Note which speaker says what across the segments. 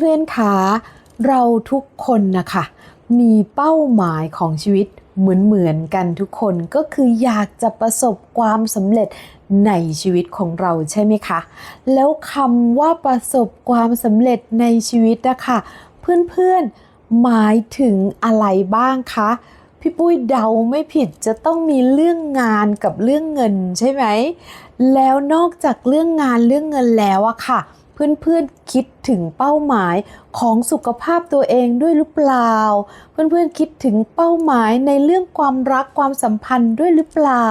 Speaker 1: เพื่อนๆคะเราทุกคนนะคะมีเป้าหมายของชีวิตเหมือนเหมือนๆกันทุกคนก็คืออยากจะประสบความสำเร็จในชีวิตของเราใช่ไหมคะ แล้วคำว่าประสบความสำเร็จในชีวิตนะคะเพื่อนๆหมายถึงอะไรบ้างคะพี่ปุ้ยเดาไม่ผิดจะต้องมีเรื่องงานกับเรื่องเงินใช่ไหม แล้วนอกจากเรื่องงานเรื่องเงินแล้วอะค่ะ เพื่อนๆคิดถึงเป้าหมายของสุขภาพตัวเองด้วยหรือเปล่า เพื่อนๆคิดถึงเป้าหมายในเรื่องความรักความสัมพันธ์ด้วยหรือเปล่า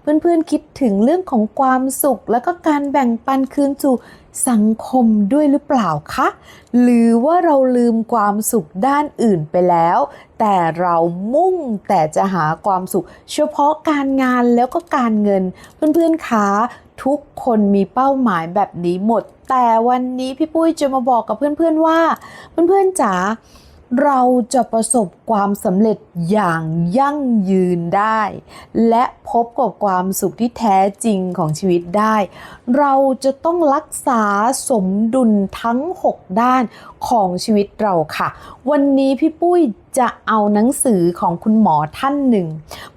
Speaker 1: เพื่อนๆคิดถึงเรื่องของความสุข แล้วก็การแบ่งปันคืนสู่สังคมด้วยหรือเปล่าคะ หรือว่าเราลืมความสุขด้านอื่นไปแล้ว แต่เรามุ่งแต่จะหาความสุข เฉพาะการงานแล้วก็การเงิน เพื่อนๆคะทุกคนมีเป้าหมายแบบนี้หมด แต่วันนี้พี่ปุ้ยจะมาบอกกับเพื่อนๆว่า เพื่อนๆจ๋า เราจะประสบความสำเร็จอย่างยั่งยืนได้ และพบกับความสุขที่แท้จริงของชีวิตได้ เราจะต้องรักษาสมดุลทั้ง 6 ด้านของชีวิตเราค่ะ วันนี้พี่ปุ้ยจะเอาหนังสือของคุณหมอท่านหนึ่ง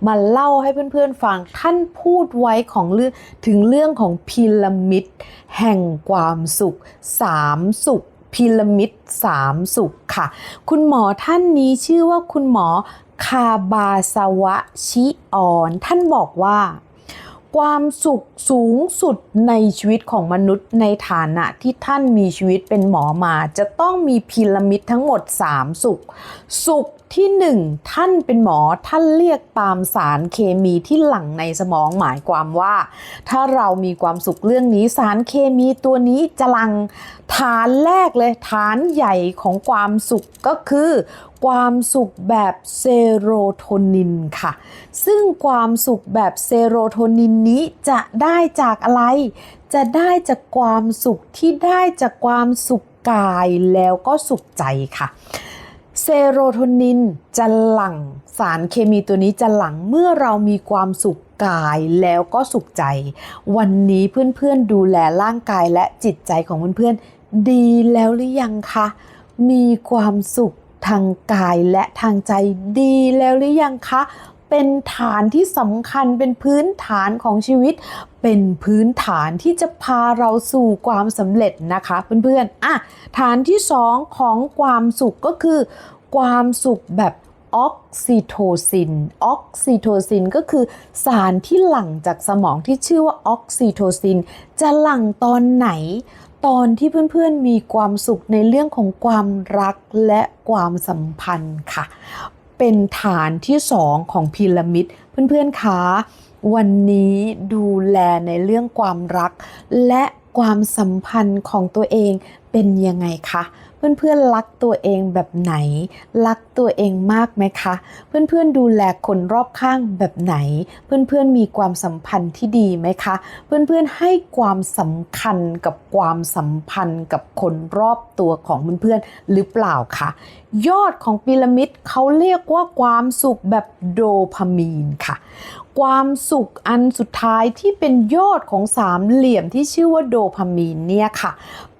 Speaker 1: มาเล่าให้เพื่อนๆฟังท่านพูดไว้ของเรื่องถึงเรื่องของพีระมิด แห่งความสุขสามสุข พีระมิดสามสุขค่ะ คุณหมอท่านนี้ชื่อว่าคุณหมอคาบาสวะชิออน ท่านบอกว่า ความสุขสูงสุดในชีวิตของมนุษย์ในฐานะที่ท่านมีชีวิตเป็นหมอมา จะต้องมีพีระมิดทั้งหมด 3 สุข สุข ที่ 1 ท่านเป็นหมอท่านเรียกตามสารเคมีที่หลั่งในสมองหมายความว่า ถ้าเรามีความสุขเรื่องนี้สารเคมีตัวนี้จะหลังฐานแรกเลยฐานใหญ่ของความสุขก็คือ ความสุขแบบเซโรโทนินค่ะ ซึ่งความสุขแบบเซโรโทนินนี้จะได้จากอะไร จะได้จากความสุขที่ได้จากความสุขกายแล้วก็สุขใจค่ะ เซโรโทนินจะหลั่งสารเคมีตัวนี้จะหลั่งเมื่อเรามีความสุขกายแล้วก็สุขใจ วันนี้เพื่อนๆดูแลร่างกายและจิตใจของเพื่อนๆดีแล้วหรือยังคะ มีความสุขทางกายและทางใจดีแล้วหรือยังคะ เป็นฐานที่สำคัญเป็นพื้นฐานของชีวิต เป็นพื้นฐานที่จะพาเราสู่ความสำเร็จนะคะเพื่อนๆอะฐานที่สองของความสุขก็คือ ความสุขแบบออกซิโทซิน ออกซิโทซินก็คือสารที่หลั่งจากสมองที่ชื่อว่าออกซิโทซิน จะหลั่งตอนไหน ตอนที่เพื่อนๆมีความสุขในเรื่องของความรักและความสัมพันธ์ค่ะ เป็นฐานที่สองของพีระมิด เพื่อนๆคะวันนี้ดูแลในเรื่องความรัก และความสัมพันธ์ของตัวเองเป็นยังไงคะ เพื่อนๆรักตัวเองแบบไหน รักตัวเองมากไหมคะ เพื่อนๆดูแลคนรอบข้างแบบไหน เพื่อนๆมีความสัมพันธ์ที่ดีไหมคะ เพื่อนๆให้ความสำคัญกับความสัมพันธ์กับคนรอบตัวของเพื่อนๆหรือเปล่าคะยอดของพีระมิดเขาเรียกว่าความสุขแบบโดพามีนค่ะ ความสุขอันสุดท้ายที่เป็นยอดของสามเหลี่ยมที่ชื่อว่าโดพามีนเนี่ยค่ะ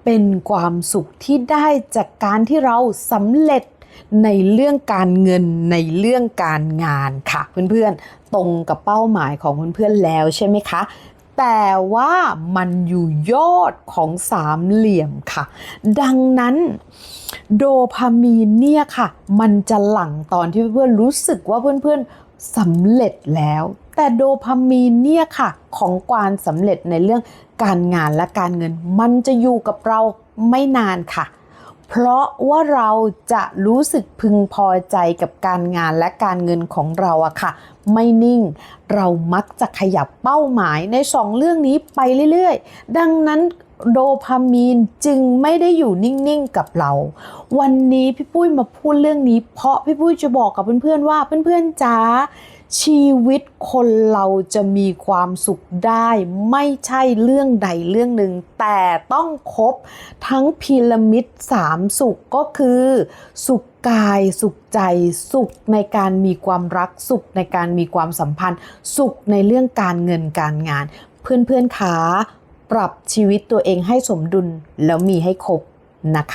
Speaker 1: เป็นความสุขที่ได้จากการที่เราสำเร็จในเรื่องการเงินในเรื่องการงานค่ะ เพื่อนๆ ตรงกับเป้าหมายของเพื่อนๆแล้วใช่ไหมคะ แต่ว่ามันอยู่ยอดของสามเหลี่ยมค่ะ ดังนั้น โดพามีนเนี่ยค่ะ มันจะหลั่งตอนที่เพื่อนๆรู้สึกว่าเพื่อนๆสำเร็จแล้ว แต่โดพามีนเนี่ยค่ะ ของความสำเร็จในเรื่องการงานและการเงิน มันจะอยู่กับเราไม่นานค่ะเพราะว่าเราจะรู้สึกพึงพอใจกับการงานและการเงินของเราอะค่ะ ไม่นิ่ง เรามักจะขยับเป้าหมายในสองเรื่องนี้ไปเรื่อยๆ ดังนั้น โดพามีนจึงไม่ได้อยู่นิ่งๆกับเรา วันนี้พี่ปุ้ยมาพูดเรื่องนี้ เพราะพี่ปุ้ยจะบอกกับเพื่อนๆว่าเพื่อนๆจ๋าชีวิตคนเราจะมีความสุขได้ ไม่ใช่เรื่องใดเรื่องหนึ่ง แต่ต้องครบทั้งพีระมิดสามสุขก็คือ สุขกายสุขใจสุขในการมีความรักสุขในการมีความสัมพันธ์ สุขในเรื่องการเงินการงาน เพื่อนๆคะ ปรับชีวิตตัวเองให้สมดุลแล้วมีให้ครบนะคะ